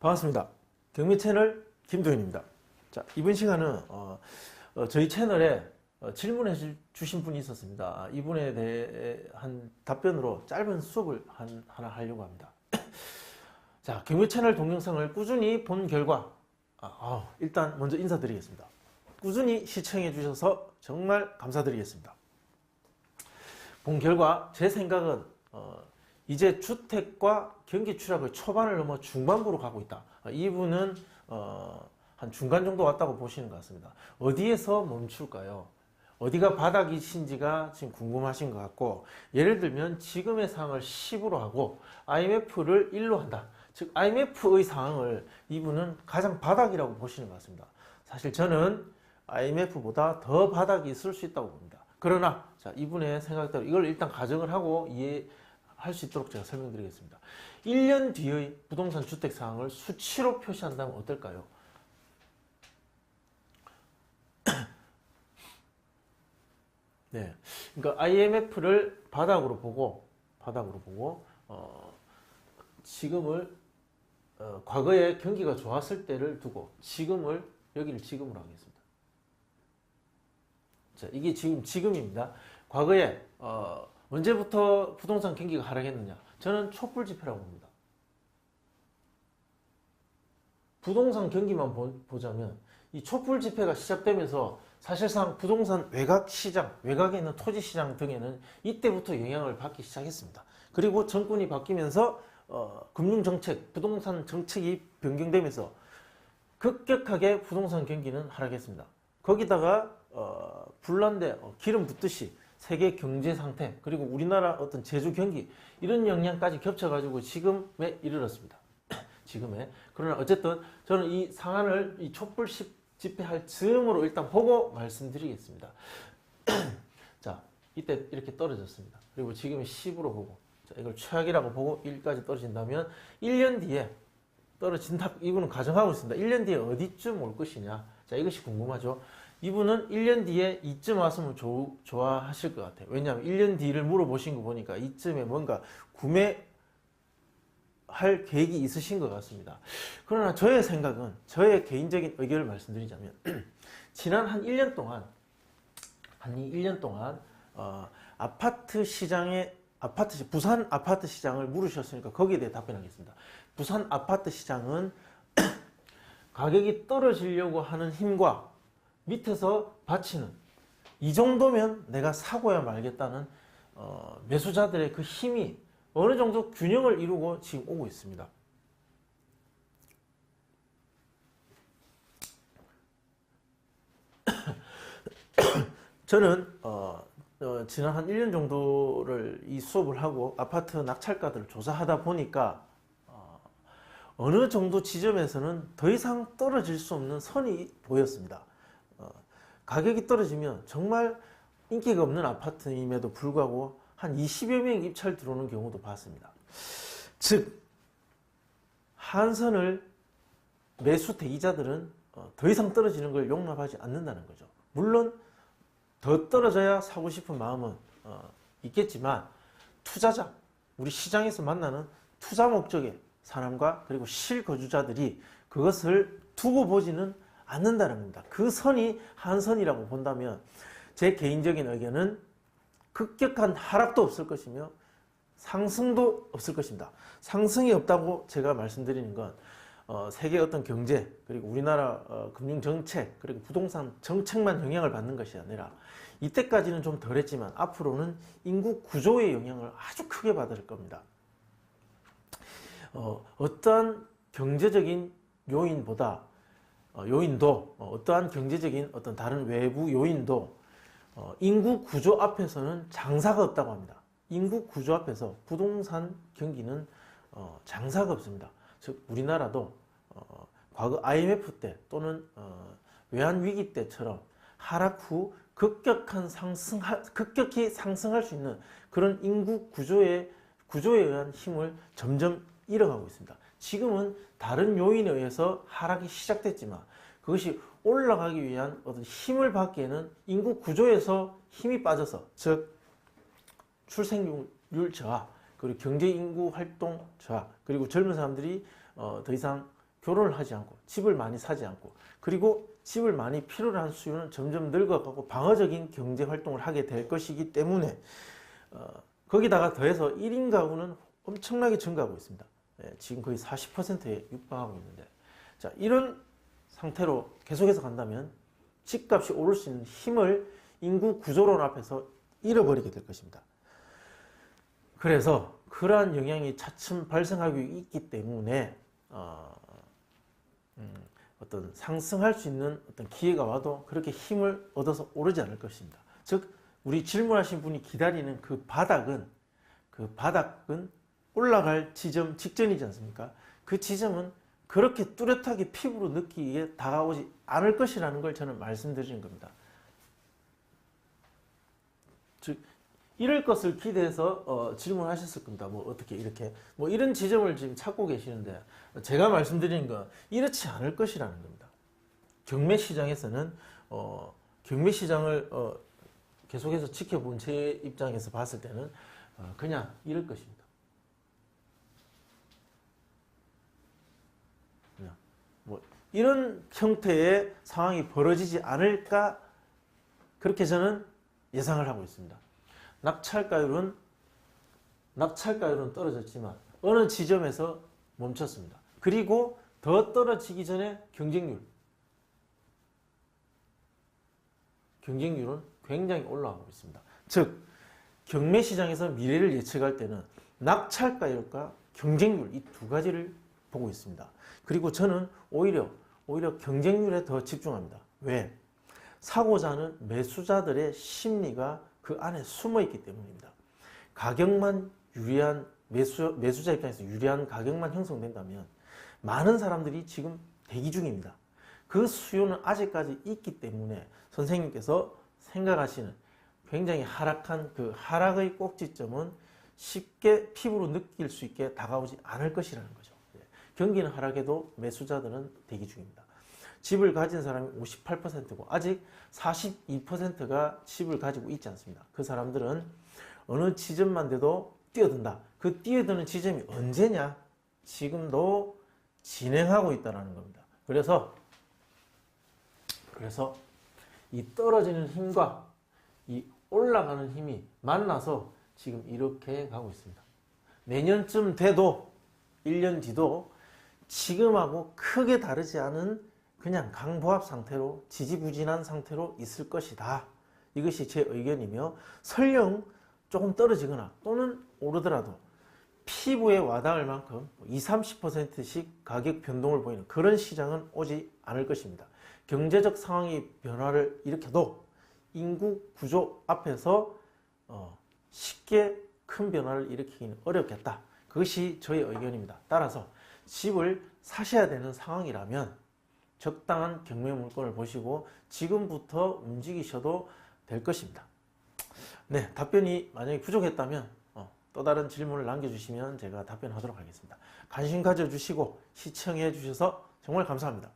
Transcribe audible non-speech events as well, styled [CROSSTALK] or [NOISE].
반갑습니다. 경미 채널 김도현입니다. 자, 이번 시간은 어, 어, 저희 채널에 어, 질문해 주- 주신 분이 있었습니다. 아, 이분에 대한 답변으로 짧은 수업을 한, 하나 하려고 합니다. [COUGHS] 자, 경미 채널 동영상을 꾸준히 본 결과 아, 아, 일단 먼저 인사드리겠습니다. 꾸준히 시청해 주셔서 정말 감사드리겠습니다. 본 결과 제 생각은 어, 이제 주택과 경기 추락의 초반을 넘어 중반부로 가고 있다. 아, 이분은 어, 한 중간 정도 왔다고 보시는 것 같습니다. 어디에서 멈출까요? 어디가 바닥이신지가 지금 궁금하신 것 같고 예를 들면 지금의 상황을 10으로 하고 IMF를 1로 한다. 즉 IMF의 상황을 이분은 가장 바닥이라고 보시는 것 같습니다. 사실 저는 IMF보다 더 바닥이 있을 수 있다고 봅니다. 그러나 자 이분의 생각대로 이걸 일단 가정을 하고 이해 할 수 있도록 제가 설명드리겠습니다. 1년 뒤의 부동산 주택 상황을 수치로 표시한다면 어떨까요? [CLEARS THROAT] 네, 그러니까 IMF를 바닥으로 보고 바닥으로 보고 어, 지금을 어, 과거에 경기가 좋았을 때를 두고 지금을 여기를 지금으로 하겠습니다. 자, 이게 지금 지금입니다. 과거에 어, 언제부터 부동산 경기가 하락했느냐? 저는 촛불 집회라고 봅니다. 부동산 경기만 보, 보자면 이 촛불 집회가 시작되면서 사실상 부동산 외곽 시장, 외곽에 있는 토지 시장 등에는 이때부터 영향을 받기 시작했습니다. 그리고 정권이 바뀌면서 어, 금융 정책, 부동산 정책이 변경되면서 급격하게 부동산 경기는 하락했습니다. 거기다가 어, 불난데 어, 기름 붓듯이 세계 경제 상태 그리고 우리나라 어떤 제주 경기 이런 영향까지 겹쳐가지고 지금에 이르렀습니다. [CLEARS THROAT] 지금에 그러나 어쨌든 저는 이 상한을 이 촛불 시- 집회할 즈음으로 일단 보고 말씀드리겠습니다. [CLEARS THROAT] 자 이때 이렇게 떨어졌습니다. 그리고 지금은 10으로 보고 자, 이걸 최악이라고 보고 1까지 떨어진다면 1년 뒤에 떨어진다 이분은 가정하고 있습니다. 1년 뒤에 어디쯤 올 것이냐 자 이것이 궁금하죠. 이분은 1년 뒤에 이쯤 왔으면 좋, 좋아하실 것 같아요. 왜냐하면 1년 뒤를 물어보신 거 보니까 이쯤에 뭔가 구매 할 계획이 있으신 것 같습니다. 그러나 저의 생각은 저의 개인적인 의견을 말씀드리자면 [CLEARS THROAT] 지난 한 1년 동안 한 1년 동안 어, 아파트 시장의 아파트 시- 부산 아파트 시장을 물으셨으니까 거기에 대해 답변하겠습니다. 부산 아파트 시장은 [CLEARS THROAT] 가격이 떨어지려고 하는 힘과 밑에서 받치는 이 정도면 내가 사고야 말겠다는 어, 매수자들의 그 힘이 어느 정도 균형을 이루고 지금 오고 있습니다. [COUGHS] 저는 어, 어, 지난 한 1년 정도를 이 수업을 하고 아파트 낙찰가들을 조사하다 보니까 어, 어느 정도 지점에서는 더 이상 떨어질 수 없는 선이 보였습니다. 어, 가격이 떨어지면 정말 인기가 없는 아파트임에도 불구하고 한 20여 명 입찰 들어오는 경우도 봤습니다. 즉 한선을 매수 대기자들은 어, 더 이상 떨어지는 걸 용납하지 않는다는 거죠. 물론 더 떨어져야 사고 싶은 마음은 어, 있겠지만 투자자 우리 시장에서 만나는 투자 목적의 사람과 그리고 실거주자들이 그것을 두고 보지는 않는다는 겁니다. 그 선이 한 선이라고 본다면 제 개인적인 의견은 급격한 하락도 없을 것이며 상승도 없을 것입니다. 상승이 없다고 제가 말씀드리는 건 어, 세계 어떤 경제 그리고 우리나라 어, 금융 정책 그리고 부동산 정책만 영향을 받는 것이 아니라 이때까지는 좀 덜했지만 앞으로는 인구 구조의 영향을 아주 크게 받을 겁니다. 어, 어떠한 경제적인 요인보다 어, 요인도 어, 어떠한 경제적인 어떤 다른 외부 요인도 어, 인구 구조 앞에서는 장사가 없다고 합니다. 인구 구조 앞에서 부동산 경기는 어, 장사가 없습니다. 즉 우리나라도 어, 과거 IMF 때 또는 어, 외환 위기 때처럼 하락 후 급격한 상승 급격히 상승할 수 있는 그런 인구 구조의 구조에 의한 힘을 점점 잃어가고 있습니다. 지금은 다른 요인에 의해서 하락이 시작됐지만 그것이 올라가기 위한 어떤 힘을 받기에는 인구 구조에서 힘이 빠져서 즉 출생률 저하 그리고 경제 인구 활동 저하 그리고 젊은 사람들이 어, 더 이상 결혼을 하지 않고 집을 많이 사지 않고 그리고 집을 많이 필요로 한 수요는 점점 늘어가고 방어적인 경제 활동을 하게 될 것이기 때문에 어, 거기다가 더해서 1인 가구는 엄청나게 증가하고 있습니다. 예, 지금 거의 40%에 육박하고 있는데 자 이런 상태로 계속해서 간다면 집값이 오를 수 있는 힘을 인구 구조론 앞에서 잃어버리게 될 것입니다. 그래서 그러한 영향이 차츰 발생하고 있기 때문에 어, 음, 어떤 상승할 수 있는 어떤 기회가 와도 그렇게 힘을 얻어서 오르지 않을 것입니다. 즉 우리 질문하신 분이 기다리는 그 바닥은 그 바닥은 올라갈 지점 직전이지 않습니까? 그 지점은 그렇게 뚜렷하게 피부로 느끼기에 다가오지 않을 것이라는 걸 저는 말씀드리는 겁니다. 즉 이럴 것을 기대해서 어, 질문하셨을 겁니다. 뭐 어떻게 이렇게 뭐 이런 지점을 지금 찾고 계시는데 제가 말씀드리는 건 이렇지 않을 것이라는 겁니다. 경매 시장에서는 어, 경매 시장을 어, 계속해서 지켜본 제 입장에서 봤을 때는 어, 그냥 이럴 것입니다. 그냥 뭐 이런 형태의 상황이 벌어지지 않을까 그렇게 저는 예상을 하고 있습니다. 낙찰가율은 낙찰가율은 떨어졌지만 어느 지점에서 멈췄습니다. 그리고 더 떨어지기 전에 경쟁률 경쟁률은 굉장히 올라가고 있습니다. 즉 경매 시장에서 미래를 예측할 때는 낙찰가율과 경쟁률 이 두 가지를 보고 있습니다. 그리고 저는 오히려 오히려 경쟁률에 더 집중합니다. 왜? 사고자 하는 매수자들의 심리가 그 안에 숨어 있기 때문입니다. 가격만 유리한 매수, 매수자 입장에서 유리한 가격만 형성된다면 많은 사람들이 지금 대기 중입니다. 그 수요는 아직까지 있기 때문에 선생님께서 생각하시는 굉장히 하락한 그 하락의 꼭지점은 쉽게 피부로 느낄 수 있게 다가오지 않을 것이라는 거죠. 예. 경기는 하락해도 매수자들은 대기 중입니다. 집을 가진 사람이 58%고 아직 42%가 집을 가지고 있지 않습니다. 그 사람들은 어느 지점만 돼도 뛰어든다. 그 뛰어드는 지점이 언제냐? 지금도 진행하고 있다는 겁니다. 그래서 그래서 이 떨어지는 힘과 이 올라가는 힘이 만나서 지금 이렇게 가고 있습니다. 내년쯤 돼도 1년 뒤도 지금하고 크게 다르지 않은 그냥 강보합 상태로 지지부진한 상태로 있을 것이다. 이것이 제 의견이며 설령 조금 떨어지거나 또는 오르더라도 피부에 와닿을 만큼 20, 30%씩 가격 변동을 보이는 그런 시장은 오지 않을 것입니다. 경제적 상황이 변화를 일으켜도 인구 구조 앞에서 어, 쉽게 큰 변화를 일으키기는 어렵겠다. 그것이 저의 의견입니다. 따라서 집을 사셔야 되는 상황이라면 적당한 경매 물건을 보시고 지금부터 움직이셔도 될 것입니다. 네, 답변이 만약에 부족했다면 어, 또 다른 질문을 남겨주시면 제가 답변하도록 하겠습니다. 관심 가져주시고 시청해 주셔서 정말 감사합니다.